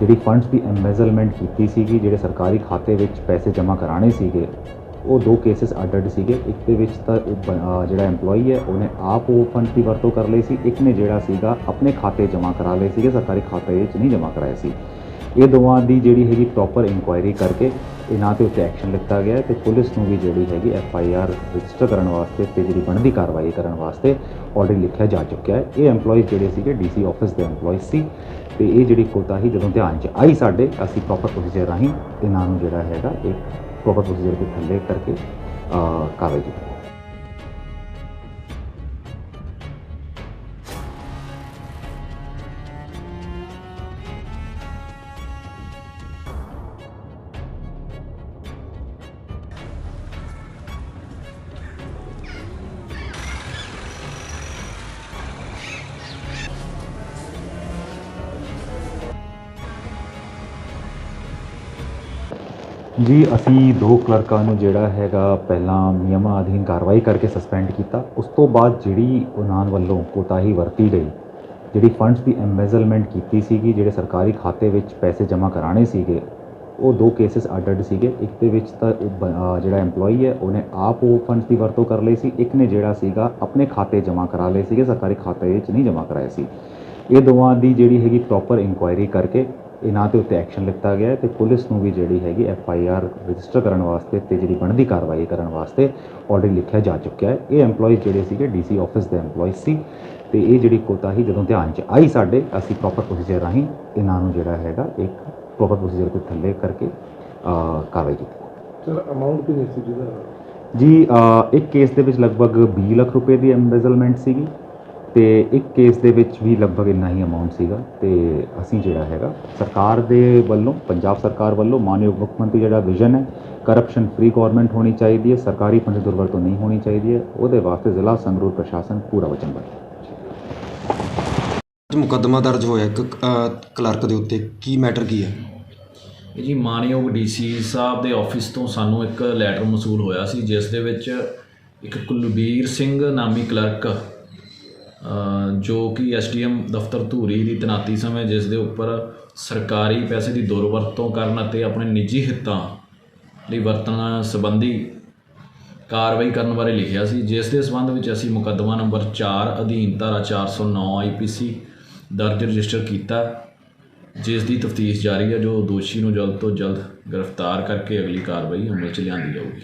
ਜਿਹੜੀ ਫੰਡਸ ਦੀ ਐਮਬੈਜ਼ਲਮੈਂਟ ਕੀਤੀ ਸੀਗੀ, ਜਿਹੜੇ ਸਰਕਾਰੀ ਖਾਤੇ ਵਿੱਚ ਪੈਸੇ ਜਮ੍ਹਾਂ ਕਰਾਣੇ ਸੀਗੇ, ਉਹ ਦੋ ਕੇਸਿਸ ਅੱਡ-ਅੱਡ ਸੀਗੇ। ਇੱਕ ਦੇ ਵਿੱਚ ਤਾਂ ਉਹ ਬ- ਜਿਹੜਾ EMPLOYE ਹੈ, ਉਹਨੇ ਆਪ ਉਹ ਫੰਡ ਦੀ ਵਰਤੋਂ ਕਰ ਲਈ ਸੀ। ਇੱਕ ਨੇ ਜਿਹੜਾ ਸੀਗਾ, ਆਪਣੇ ਖਾਤੇ ਜਮ੍ਹਾਂ ਕਰਾ ਲਏ ਸੀਗੇ, ਸਰਕਾਰੀ ਖਾਤੇ ਵਿੱਚ ਨਹੀਂ ਜਮ੍ਹਾਂ ਕਰਾਏ ਸੀ। ਇਹ ਦੋਵਾਂ ਦੀ ਜਿਹੜੀ ਹੈਗੀ ਪ੍ਰੋਪਰ ਇਨਕੁਆਇਰੀ ਕਰਕੇ ਇਹਨਾਂ ਤੇ ਉੱਤੇ ਐਕਸ਼ਨ ਲਿੱਤਾ ਗਿਆ ਹੈ ਤੇ ਪੁਲਿਸ ਨੂੰ ਵੀ ਜਿਹੜੀ ਹੈਗੀ ਐਫ ਆਈ ਆਰ ਰਜਿਸਟਰ ਕਰਨ ਵਾਸਤੇ ਤੇ ਜਿਹੜੀ ਬਣਦੀ ਕਾਰਵਾਈ ਕਰਨ ਵਾਸਤੇ ਆਰਡਰ ਲਿਖਿਆ ਜਾ ਚੁੱਕਿਆ ਹੈ। ਇਹ EMPLOYE ਜਿਹੜੇ ਸੀਗੇ ਡੀਸੀ ਆਫਿਸ ਦੇ EMPLOYE ਸੀ ਤੇ ਇਹ ਜਿਹੜੀ ਕੋਤਾਹੀ ਜਦੋਂ ਧਿਆਨ 'ਚ ਆਈ ਸਾਡੇ ਅਸੀਂ ਪ੍ਰੋਪਰ ਪ੍ਰੋਸੀਜਰ ਰਾਹੀਂ ਇਹਨਾਂ ਨੂੰ ਜਿਹੜਾ ਹੈਗਾ ਇੱਕ ਪ੍ਰੋਪਰ ਪ੍ਰੋਸੀਜਰ ਦੇ ਥੱਲੇ ਕਰਕੇ ਅਹ, ਕਾਰਵਾਈ ਕੀਤੀ। ਜੀ, ਅਸੀਂ ਦੋ ਕਲਰਕਾਂ ਨੂੰ ਜਿਹੜਾ ਹੈਗਾ ਪਹਿਲਾਂ ਨਿਯਮਾਂ ਅਧੀਨ ਕਾਰਵਾਈ ਕਰਕੇ ਸਸਪੈਂਡ ਕੀਤਾ। ਉਸ ਤੋਂ ਬਾਅਦ ਜਿਹੜੀ ਉਹਨਾਂ ਵੱਲੋਂ ਕੋਤਾਹੀ ਵਰਤੀ ਗਈ, ਜਿਹੜੀ ਫੰਡਸ ਦੀ ਐਮਬੈਜ਼ਲਮੈਂਟ ਕੀਤੀ ਸੀਗੀ, ਜਿਹੜੇ ਸਰਕਾਰੀ ਖਾਤੇ ਵਿੱਚ ਪੈਸੇ ਜਮ੍ਹਾਂ ਕਰਾਣੇ ਸੀਗੇ, ਉਹ ਦੋ ਕੇਸਿਸ ਅੱਡ-ਅੱਡ ਸੀਗੇ। ਇੱਕ ਦੇ ਵਿੱਚ ਤਾਂ ਉਹ ਬ- ਜਿਹੜਾ EMPLOYE ਹੈ, ਉਹਨੇ ਆਪ ਉਹ ਫੰਡਸ ਦੀ ਵਰਤੋਂ ਕਰ ਲਈ ਸੀ। ਇੱਕ ਨੇ ਜਿਹੜਾ ਸੀਗਾ, ਆਪਣੇ ਖਾਤੇ ਜਮ੍ਹਾਂ ਕਰਾ ਲਏ ਸੀਗੇ, ਸਰਕਾਰੀ ਖਾਤੇ ਵਿੱਚ ਨਹੀਂ ਜਮ੍ਹਾਂ ਕਰਾਏ ਸੀ। ਇਹ ਦੋਵਾਂ ਦੀ ਜਿਹੜੀ ਹੈਗੀ ਪ੍ਰੋਪਰ ਇਨਕੁਆਇਰੀ ਕਰਕੇ ਇਹਨਾਂ ਦੇ ਉੱਤੇ ਐਕਸ਼ਨ ਲਿੱਤਾ ਗਿਆ ਤੇ ਪੁਲਿਸ ਨੂੰ ਵੀ ਜਿਹੜੀ ਹੈਗੀ ਐਫ ਆਈ ਆਰ ਰਜਿਸਟਰ ਕਰਨ ਵਾਸਤੇ ਤੇ ਜਿਹੜੀ ਬਣਦੀ ਕਾਰਵਾਈ ਕਰਨ ਵਾਸਤੇ ਆਰਡਰ ਲਿਖਿਆ ਜਾ ਚੁੱਕਿਆ ਹੈ। ਇਹ EMPLOYE ਜਿਹੜੇ ਸੀਗੇ ਡੀਸੀ ਆਫਿਸ ਦੇ EMPLOYE ਸੀ ਤੇ ਇਹ ਜਿਹੜੀ ਕੋਤਾਹੀ ਜਦੋਂ ਧਿਆਨ 'ਚ ਆਈ ਸਾਡੇ ਅਸੀਂ ਪ੍ਰੋਪਰ ਪ੍ਰੋਸੀਜਰ ਰਾਹੀਂ ਇਹਨਾਂ ਨੂੰ ਜਿਹੜਾ ਹੈਗਾ ਇੱਕ ਪ੍ਰੋਪਰ ਪ੍ਰੋਸੀਜਰ ਦੇ ਥੱਲੇ ਕਰਕੇ ਕਾਰਵਾਈ ਕੀਤੀ। ਸਰ ਅਮਾਉਂਟ ਕਿੰਨੀ ਸੀ ਜਿਹਦਾ? ਜੀ ਇੱਕ ਕੇਸ ਦੇ ਵਿੱਚ ਲਗਭਗ 20 ਲੱਖ ਰੁਪਏ ਦੀ ਐਮਬੈਜ਼ਲਮੈਂਟ ਸੀਗੀ। ਤੇ ਇੱਕ ਕੇਸ ਦੇ ਵਿੱਚ ਵੀ ਲਗਭਗ ਇੰਨਾ ਹੀ ਅਮਾਉਂਟ ਸੀਗਾ ਤੇ ਅਸੀਂ ਜਿਹੜਾ ਹੈਗਾ ਸਰਕਾਰ ਦੇ ਵੱਲੋਂ ਪੰਜਾਬ ਸਰਕਾਰ ਵੱਲੋਂ ਮਾਨਯੋਗ ਮੁੱਖ ਮੰਤਰੀ ਜਿਹੜਾ ਵਿਜ਼ਨ ਹੈ ਕਰਪਸ਼ਨ ਫ੍ਰੀ ਗਵਰਨਮੈਂਟ ਹੋਣੀ ਚਾਹੀਦੀ ਹੈ ਸਰਕਾਰੀ ਫੰਡ ਦੁਰਵਰਤੋਂ ਨਹੀਂ ਹੋਣੀ ਚਾਹੀਦੀ ਹੈ ਉਹਦੇ ਵਾਸਤੇ ਜ਼ਿਲ੍ਹਾ ਸੰਗਰੂਰ ਪ੍ਰਸ਼ਾਸਨ ਪੂਰਾ ਵਚਨਬੱਧ ਹੈ। ਅੱਜ ਮੁਕੱਦਮਾ ਦਰਜ ਹੋਇਆ ਇੱਕ ਕਲਰਕ ਦੇ ਉੱਤੇ ਕੀ ਮੈਟਰ ਕੀ ਹੈ? ਜੀ ਮਾਨਯੋਗ ਡੀਸੀ ਸਾਹਿਬ ਦੇ ਆਫਿਸ ਤੋਂ ਸਾਨੂੰ ਇੱਕ ਲੈਟਰ ਮਸੂਲ ਹੋਇਆ ਸੀ ਜਿਸ ਦੇ ਵਿੱਚ ਇੱਕ ਕੁਲਬੀਰ ਸਿੰਘ ਨਾਮੀ ਕਲਰਕ ਜੋ ਕਿ ਐਸਡੀਐਮ ਦਫ਼ਤਰ ਧੂਰੀ ਦੀ ਤਨਾਤੀ ਸਮੇਂ ਜਿਸ ਦੇ ਉੱਪਰ ਸਰਕਾਰੀ ਪੈਸੇ ਦੀ ਦੁਰਵਰਤੋਂ ਕਰਨ ਅਤੇ ਆਪਣੇ ਨਿੱਜੀ ਹਿੱਤਾਂ ਲਈ ਵਰਤਣ ਸੰਬੰਧੀ ਕਾਰਵਾਈ ਕਰਨ ਬਾਰੇ ਲਿਖਿਆ ਸੀ, ਜਿਸ ਦੇ ਸੰਬੰਧ ਵਿੱਚ ਅਸੀਂ ਮੁਕੱਦਮਾ ਨੰਬਰ 4 ਅਧੀਨ ਧਾਰਾ 409 ਆਈਪੀਸੀ ਦਰਜ ਰਜਿਸਟਰ ਕੀਤਾ, ਜਿਸ ਦੀ ਤਫਤੀਸ਼ ਜਾਰੀ ਹੈ, ਜੋ ਦੋਸ਼ੀ ਨੂੰ ਜਲਦ ਤੋਂ ਜਲਦ ਗ੍ਰਿਫਤਾਰ ਕਰਕੇ ਅਗਲੀ ਕਾਰਵਾਈ ਅਮਲ ਚ ਲਿਆਂਦੀ ਜਾਊਗੀ।